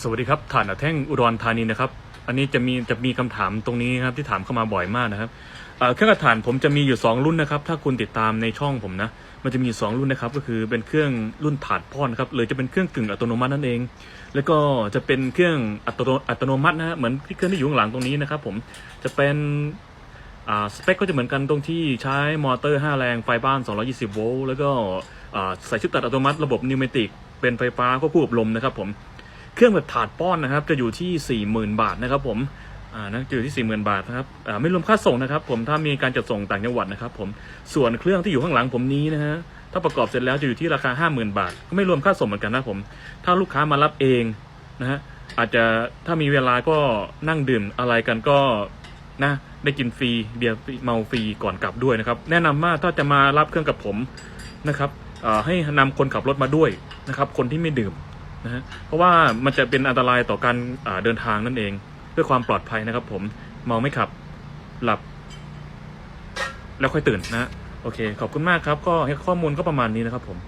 สวัสดีครับฐานอแท่งอุดรธานีนะครับ อันนี้จะมีจะมีคำถามตรงนี้ครับที่ถามเข้ามาบ่อยมากนะครับเครื่องอัดถ่านผมจะมีอยู่ 2 รุ่นนะครับ ถ้าคุณติดตามในช่องผมนะ มันจะมี 2 รุ่นนะครับ ก็คือเป็นเครื่องรุ่นถาดพ่อนครับหรือจะเป็นเครื่องกึ่งอัตโนมัตินั่นเอง แล้วก็จะเป็นเครื่องอัตโนอัตโนมัตินะฮะเหมือนที่เครื่องที่อยู่ข้างหลังตรงนี้นะครับ ผมจะเป็นสเปคก็จะเหมือนกันตรงที่ใช้มอเตอร์ 5 แรงไฟบ้าน 220 โวลต์แล้วก็ใส่ชุดตัดอัตโนมัติระบบนิวเมติกเป็นไฟฟ้าควบคู่กับลมนะครับผม เครื่องแบบถาดป้อนนะครับ จะอยู่ที่ 40,000 บาทนะครับ ผมอ่านะอยู่ที่ 40,000 บาทนะครับอ่าไม่รวมค่าส่งนะครับ ผมถ้ามีการจัดส่งต่างจังหวัดนะครับ ผมส่วนเครื่องที่อยู่ข้างหลังผมนี้นะฮะถ้าประกอบเสร็จแล้วจะอยู่ที่ราคา 50,000 บาท ก็ไม่รวมค่าส่งเหมือนกันนะผม ถ้าลูกค้ามารับเองนะฮะอาจจะถ้ามีเวลาก็นั่งดื่มอะไรกันก็นะได้กินฟรีเบียร์ฟรีเมาฟรีก่อนกลับด้วยนะครับ แนะนำว่าถ้าจะมารับเครื่องกับผมนะครับให้นำคนขับรถมาด้วยนะครับ คนที่ไม่ดื่ม นะฮะเพราะว่ามันจะเป็นอันตรายต่อการเดินทางนั่นเอง เพื่อความปลอดภัยนะครับ ผมเมาไม่ขับหลับ แล้วค่อยตื่นนะฮะโอเค ขอบคุณมากครับ ก็ให้ข้อมูลก็ประมาณนี้นะครับผม